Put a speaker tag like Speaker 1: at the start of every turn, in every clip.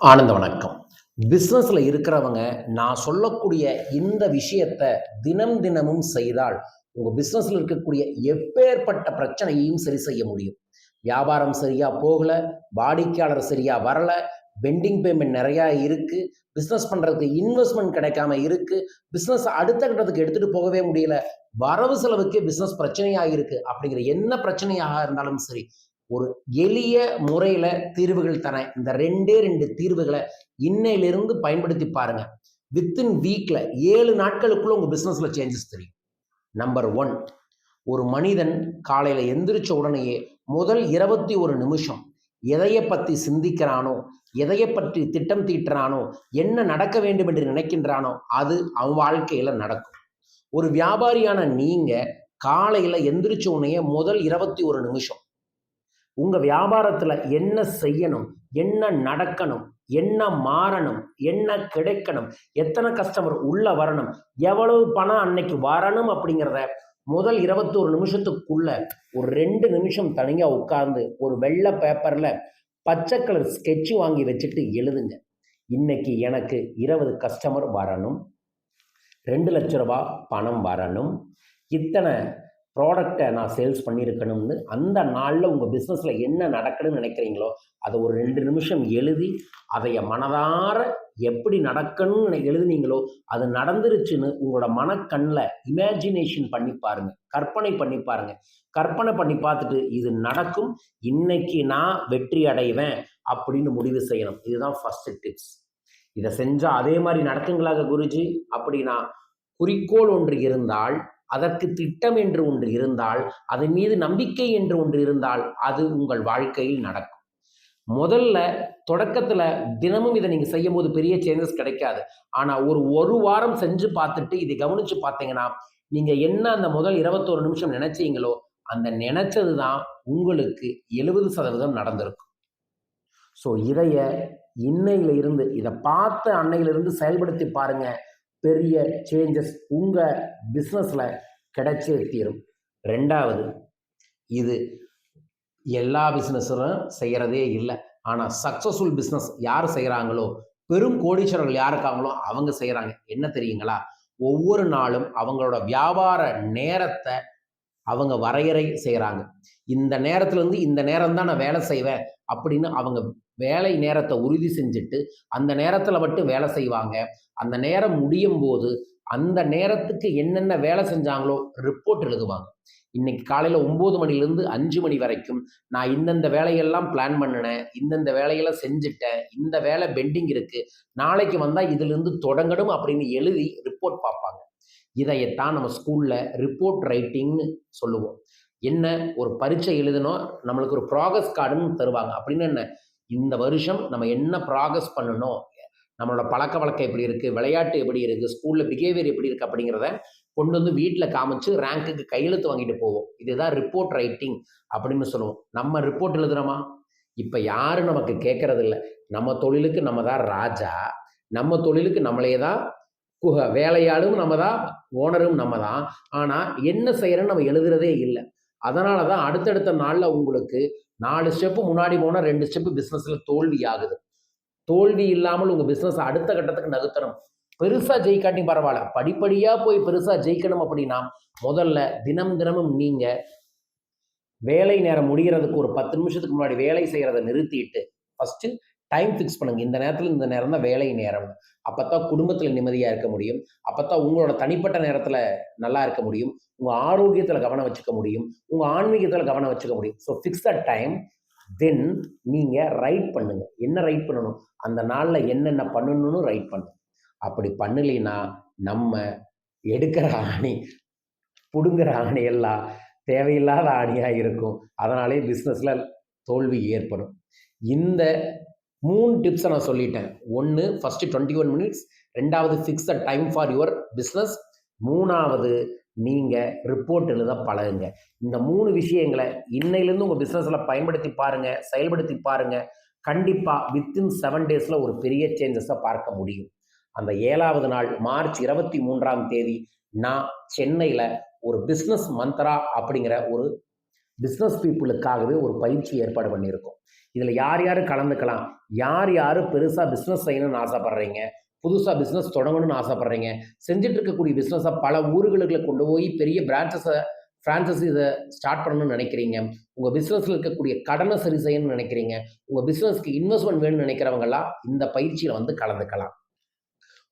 Speaker 1: ஆனந்த வணக்கம். பிஸ்னஸில் இருக்கிறவங்க நான் சொல்லக்கூடிய இந்த விஷயத்தை தினம் தினமும் செய்தால் உங்கள் பிஸ்னஸில் இருக்கக்கூடிய எப்பேற்பட்ட பிரச்சனையையும் சரி செய்ய முடியும். வியாபாரம் சரியாக போகலை வாடிக்கையாளர் சரியாக வரலை பெண்டிங் பேமெண்ட் நிறையா இருக்குது பிஸ்னஸ் பண்ணுறதுக்கு இன்வெஸ்ட்மெண்ட் கிடைக்காம இருக்குது பிஸ்னஸ் அடுத்த கட்டத்துக்கு எடுத்துகிட்டு போகவே முடியல வரவு செலவுக்கு பிஸ்னஸ் பிரச்சனையாக இருக்குது அப்படிங்கிற என்ன பிரச்சனையாக இருந்தாலும் சரி ஒரு எளிய முறையில் தீர்வுகள் தரேன். இந்த ரெண்டே ரெண்டு தீர்வுகளை இன்னையிலிருந்து பயன்படுத்தி பாருங்க. வித்தின் வீக்கில் ஏழு நாட்களுக்குள்ள உங்கள் பிஸ்னஸில் சேஞ்சஸ் தெரியும். நம்பர் ஒன் ஒரு மனிதன் காலையில் எந்திரிச்ச உடனேயே முதல் இருபத்தி ஒரு நிமிஷம் எதையை பற்றி சிந்திக்கிறானோ எதையை பற்றி திட்டம் தீட்டுறானோ என்ன நடக்க வேண்டும் என்று நினைக்கின்றானோ அது அவன் வாழ்க்கையில் நடக்கும். ஒரு வியாபாரியான நீங்கள் காலையில் எந்திரிச்ச உடனே முதல் இருபத்தி ஒரு நிமிஷம் உங்கள் வியாபாரத்தில் என்ன செய்யணும் என்ன நடக்கணும் என்ன மாறணும் என்ன கிடைக்கணும் எத்தனை கஸ்டமர் உள்ளே வரணும் எவ்வளவு பணம் அன்னைக்கு வரணும் அப்படிங்கிறத முதல் இருபத்தோரு நிமிஷத்துக்குள்ள ஒரு ரெண்டு நிமிஷம் தனியாக உட்கார்ந்து ஒரு வெள்ளை பேப்பரில் பச்சை கலர் ஸ்கெட்ச் வாங்கி வச்சுட்டு எழுதுங்க. இன்னைக்கு எனக்கு இருபது கஸ்டமர் வரணும் ரெண்டு லட்ச ரூபா பணம் வரணும் இத்தனை ப்ராடக்டை நான் சேல்ஸ் பண்ணியிருக்கணும்னு அந்த நாளில் உங்கள் பிஸ்னஸில் என்ன நடக்கணும்னு நினைக்கிறீங்களோ அதை ஒரு ரெண்டு நிமிஷம் எழுதி அதைய மனதார எப்படி நடக்கணும்னு எழுதுனீங்களோ அது நடந்துருச்சுன்னு உங்களோட மனக்கண்ணில் இமேஜினேஷன் பண்ணி பாருங்க. கற்பனை பண்ணி பாருங்க. கற்பனை பண்ணி பார்த்துட்டு இது நடக்கும் இன்னைக்கு நான் வெற்றி அடைவேன் அப்படின்னு முடிவு செய்யணும். இதுதான் ஃபர்ஸ்ட் டிப்ஸ் இதை செஞ்சால் அதே மாதிரி நடக்குங்களாக குருஜி? அப்படின்னா குறிக்கோள் ஒன்று இருந்தால் அதற்கு திட்டம் என்று ஒன்று இருந்தால் அதன் மீது நம்பிக்கை என்று ஒன்று இருந்தால் அது உங்கள் வாழ்க்கையில் நடக்கும். முதல்ல தொடக்கத்தில் தினமும் இதை நீங்கள் செய்யும் போது பெரிய சேஞ்சஸ் கிடைக்காது. ஆனால் ஒரு ஒரு வாரம் செஞ்சு பார்த்துட்டு இதை கவனித்து பார்த்தீங்கன்னா நீங்கள் என்ன அந்த முதல் இருபத்தோரு நிமிஷம் நினைச்சீங்களோ அந்த நினைச்சது தான் உங்களுக்கு எழுபது சதவீதம் நடந்திருக்கும். ஸோ இதைய இன்னையில இருந்து இதை பார்த்த அன்னையிலிருந்து செயல்படுத்தி பாருங்கள் பெரிய சேஞ்சஸ் உங்கள் பிஸ்னஸில் கிடைச்சே தீரும். ரெண்டாவது இது எல்லா பிஸ்னஸரும் செய்கிறதே இல்லை. ஆனால் சக்ஸஸ்ஃபுல் பிஸ்னஸ் யார் செய்கிறாங்களோ பெரும் கோடீஸ்வரர்கள் யார் இருக்காங்களோ அவங்க செய்கிறாங்க என்ன தெரியுங்களா? ஒவ்வொரு நாளும் அவங்களோட வியாபார நேரத்தை அவங்க வரையறை செய்கிறாங்க இந்த நேரத்துலேருந்து இந்த நேரம் தான் நான் வேலை செய்வேன் அப்படின்னு அவங்க வேலை நேரத்தை உறுதி செஞ்சுட்டு அந்த நேரத்தில் மட்டும் வேலை செய்வாங்க. அந்த நேரம் முடியும் போது அந்த நேரத்துக்கு என்னென்ன வேலை செஞ்சாங்களோ ரிப்போர்ட் எழுதுவாங்க. இன்னைக்கு காலையில் ஒம்பது மணிலேருந்து அஞ்சு மணி வரைக்கும் நான் இந்தந்த வேலையெல்லாம் பிளான் பண்ணினேன் இந்தந்த வேலையெல்லாம் செஞ்சுட்டேன் இந்த வேலை பெண்டிங் இருக்குது நாளைக்கு வந்தால் இதுலேருந்து தொடங்கணும் அப்படின்னு எழுதி ரிப்போர்ட் பார்ப்பாங்க. இதையத்தான் நம்ம ஸ்கூலில் ரிப்போர்ட் ரைட்டிங்னு சொல்லுவோம். என்ன ஒரு பரீட்சை எழுதணும் நம்மளுக்கு ஒரு ப்ராகஸ் கார்டுன்னு தருவாங்க. அப்படின்னு என்ன? இந்த வருஷம் நம்ம என்ன ப்ராகஸ் பண்ணணும்? நம்மளோட பழக்க வழக்கம் எப்படி இருக்குது விளையாட்டு எப்படி இருக்குது ஸ்கூலில் பிஹேவியர் எப்படி இருக்குது அப்படிங்கிறத கொண்டு வந்து வீட்டில் காமிச்சு ரேங்க்குக்கு கையெழுத்து வாங்கிட்டு போவோம். இதுதான் ரிப்போர்ட் ரைட்டிங் அப்படின்னு சொல்லுவோம். நம்ம ரிப்போர்ட் எழுதுகிறோமா இப்போ யாரும் நமக்கு கேட்கறது இல்லை. நம்ம தொழிலுக்கு நம்ம தான் ராஜா. நம்ம தொழிலுக்கு நம்மளே தான் குக வேலையாளும் நம்ம தான் ஓனரும் நம்ம தான். ஆனால் என்ன செய்கிறேன்னு நம்ம எழுதுறதே இல்லை. அதனால தான் அடுத்தடுத்த நாளில் உங்களுக்கு நாலு ஸ்டெப்பு முன்னாடி போனால் ரெண்டு ஸ்டெப்பு பிஸ்னஸில் தோல்வி ஆகுது. தோல்வி இல்லாமல் உங்கள் பிஸ்னஸ் அடுத்த கட்டத்துக்கு நகர்த்தணும். பெருசாக ஜெயிக்காட்டி பரவாயில்ல. படிப்படியாக போய் பெருசாக ஜெயிக்கணும் அப்படின்னா முதல்ல தினம் தினமும் நீங்கள் வேலை நேரம் முடிகிறதுக்கு ஒரு பத்து நிமிஷத்துக்கு முன்னாடி வேலை செய்கிறத நிறுத்திட்டு ஃபஸ்ட்டு டைம் ஃபிக்ஸ் பண்ணுங்கள் இந்த நேரத்தில் இந்த நேரம் தான் வேலை நேரம் அப்போ தான் குடும்பத்தில் நிம்மதியாக இருக்க முடியும். அப்போ தான் உங்களோட தனிப்பட்ட நேரத்தில் நல்லா இருக்க முடியும். உங்கள் ஆரோக்கியத்தில் கவனம் வச்சுக்க முடியும். உங்கள் ஆன்மீகத்தில் கவனம் வச்சுக்க முடியும். So fix the time then நீங்கள் ரைட் பண்ணுங்க. என்ன ரைட் பண்ணணும்? அந்த நாளில் என்னென்ன பண்ணணும்னு ரைட் பண்ணுங்க. அப்படி பண்ணலைன்னா நம்ம எடுக்கிற ஆணி பிடுங்குற ஆணி எல்லாம் தேவையில்லாத ஆணியாக இருக்கும். அதனாலே பிஸ்னஸில் தோல்வி ஏற்படும். இந்த மூணு டிப்ஸை நான் சொல்லிட்டேன். ஒன்று ஃபஸ்ட்டு டுவெண்ட்டி ஒன் மினிட்ஸ் ரெண்டாவது fix the time for your business மூணாவது நீங்கள் ரிப்போர்ட் எழுத பழகுங்க. இந்த மூணு விஷயங்களை இன்னையிலேருந்து உங்கள் பிஸ்னஸில் பயன்படுத்தி பாருங்கள் செயல்படுத்தி பாருங்கள் கண்டிப்பாக வித்தின் செவன் டேஸில் ஒரு பெரிய சேஞ்சஸை பார்க்க முடியும். அந்த ஏழாவது நாள் மார்ச் இருபத்தி மூன்றாம் தேதி நான் சென்னையில் ஒரு பிஸ்னஸ் மந்த்ரா அப்படிங்கிற ஒரு பிஸ்னஸ் பீப்புளுக்காகவே ஒரு பயிற்சி ஏற்பாடு பண்ணியிருக்கோம். இதில் யார் யார் கலந்துக்கலாம்? யார் யார் பெருசாக பிஸ்னஸ் செய்யணும்னு ஆசைப்பட்றீங்க? புதுசாக பிஸ்னஸ் தொடங்கணும்னு ஆசைப்பட்றீங்க? செஞ்சுட்டு இருக்கக்கூடிய பிஸ்னஸை பல ஊர்களுக்கு கொண்டு போய் பெரிய பிரான்ச்சஸை ஃப்ரான்ச்சைஸ் இதை ஸ்டார்ட் பண்ணணும்னு நினைக்கிறீங்க. உங்கள் பிஸ்னஸில் இருக்கக்கூடிய கடனை சரி செய்யணும்னு நினைக்கிறீங்க. உங்கள் பிஸ்னஸ்க்கு இன்வெஸ்ட்மெண்ட் வேணும்னு நினைக்கிறவங்களாம் இந்த பயிற்சியில் வந்து கலந்துக்கலாம்.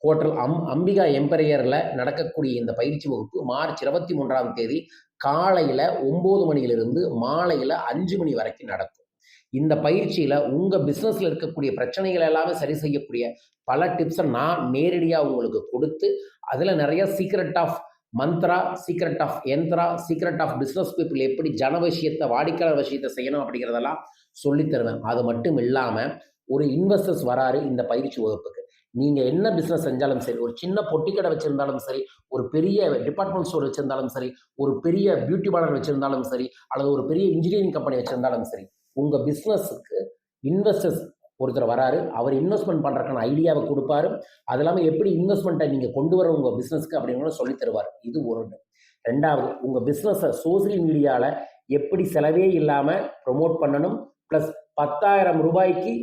Speaker 1: ஹோட்டல் அம் அம்பிகா எம்பரையரில் நடக்கக்கூடிய இந்த பயிற்சி வகுப்பு மார்ச் இருபத்தி மூன்றாம் தேதி காலையில் ஒம்பது மணியிலிருந்து மாலையில் அஞ்சு மணி வரைக்கும் நடக்கும். இந்த பயிற்சியில் உங்கள் பிஸ்னஸில் இருக்கக்கூடிய பிரச்சனைகள் எல்லாமே சரி செய்யக்கூடிய பல டிப்ஸை நான் நேரடியாக உங்களுக்கு கொடுத்து அதில் நிறைய secret of mantra secret of yantra secret of business people எப்படி ஜன விஷயத்தை வாடிக்கையாளர் விஷயத்தை செய்யணும் அப்படிங்கிறதெல்லாம் சொல்லித் தருவேன். அது மட்டும் இல்லாமல் ஒரு இன்வெஸ்டர்ஸ் வராரு இந்த பயிற்சி வகுப்புக்கு. நீங்கள் என்ன பிஸ்னஸ் செஞ்சாலும் சரி ஒரு சின்ன பொட்டி கடை வச்சுருந்தாலும் சரி ஒரு பெரிய டிபார்ட்மெண்ட் ஸ்டோர் வச்சுருந்தாலும் சரி ஒரு பெரிய பியூட்டி பார்லர் வச்சுருந்தாலும் சரி அல்லது ஒரு பெரிய இன்ஜினியரிங் கம்பெனி வச்சுருந்தாலும் சரி உங்கள் பிஸ்னஸுக்கு இன்வெஸ்டர்ஸ் ஒருத்தர் வராரு அவர் இன்வெஸ்ட்மெண்ட் பண்ணுறக்கான ஐடியாவை கொடுப்பாரு. அது இல்லாமல் எப்படி இன்வெஸ்ட்மெண்ட்டை நீங்கள் கொண்டு வர உங்கள் பிஸ்னஸ்க்கு அப்படிங்கிறத சொல்லித் தருவார். இது ஒன்று. ரெண்டாவது உங்கள் பிஸ்னஸை சோசியல் மீடியாவில் எப்படி செலவே இல்லாமல் ப்ரொமோட் பண்ணணும்? ப்ளஸ் பத்தாயிரம் ரூபாய்க்கு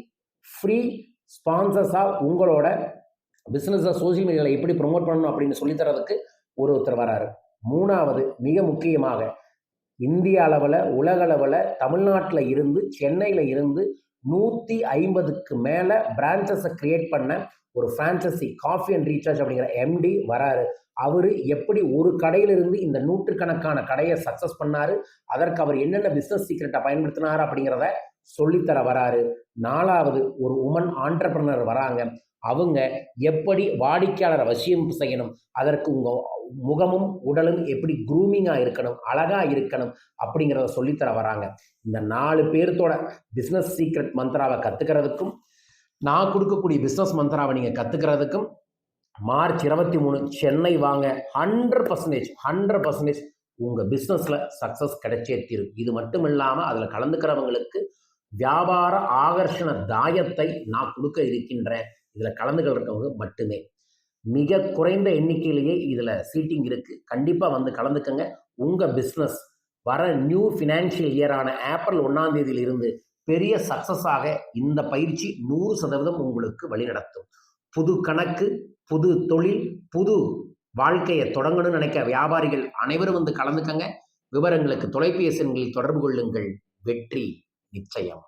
Speaker 1: ஃப்ரீ ஸ்பான்சர்ஸாக உங்களோட பிஸ்னஸை சோசியல் மீடியாவில் எப்படி ப்ரொமோட் பண்ணணும் அப்படின்னு சொல்லித்தரதுக்கு ஒரு ஒருத்தர் வராரு மூணாவது மிக முக்கியமாக இந்திய அளவில் உலக அளவில் தமிழ்நாட்டில் இருந்து சென்னையில் இருந்து நூற்றி ஐம்பதுக்கு மேலே பிரான்ச்சஸை கிரியேட் பண்ண ஒரு ஃப்ரான்ச்சசி காஃபி அண்ட் ரீசார்ஜ் அப்படிங்கிற எம்டி வராரு அவர் எப்படி ஒரு கடையிலிருந்து இந்த நூற்றுக்கணக்கான கடையை சக்ஸஸ் பண்ணார் அதற்கு அவர் என்னென்ன பிஸ்னஸ் சீக்ரெட்டை பயன்படுத்தினார் அப்படிங்கிறத சொல்லித்தர வராரு. நாலாவது ஒரு உமன் ஆண்டர்பிரனர் வராங்க. அவங்க எப்படி வாடிக்கையாளரை வசியம் செய்யணும்? அதற்கு உங்கள் முகமும் உடலும் எப்படி க்ரூமிங்காக இருக்கணும்? அழகாக இருக்கணும்? அப்படிங்கிறத சொல்லித்தர வராங்க. இந்த நாலு பேர்த்தோட பிஸ்னஸ் சீக்ரெட் மந்த்ராவை கற்றுக்கிறதுக்கும் நான் கொடுக்கக்கூடிய பிஸ்னஸ் மந்த்ராவை நீங்கள் கற்றுக்கிறதுக்கும் மார்ச் இருபத்தி மூணு சென்னை வாங்க. ஹண்ட்ரட் பர்சன்டேஜ் ஹண்ட்ரட் பர்சன்டேஜ் உங்கள் பிஸ்னஸில் சக்ஸஸ் கிடைச்சே தீரும். இது மட்டும் இல்லாமல் அதில் கலந்துக்கிறவங்களுக்கு வியாபார ஆகர்ஷண தாயத்தை நான் கொடுக்க இருக்கின்றேன் இதில் கலந்துக்கிறவங்க மட்டுமே. மிக குறைந்த எண்ணிக்கையிலேயே இதில் சீட்டிங் இருக்குது கண்டிப்பாக வந்து கலந்துக்கங்க. உங்கள் பிஸ்னஸ் வர நியூ ஃபினான்ஷியல் இயரான ஏப்ரல் ஒன்றாம் தேதியிலிருந்து பெரிய சக்ஸஸாக இந்த பயிற்சி நூறு சதவீதம் உங்களுக்கு வழிநடத்தும் புது கணக்கு புது தொழில் புது வாழ்க்கையை தொடங்கணும்னு நினைக்க வியாபாரிகள் அனைவரும் வந்து கலந்துக்கங்க. விவரங்களுக்கு தொலைபேசி எண்களில் தொடர்பு கொள்ளுங்கள். வெற்றி நிச்சயம்.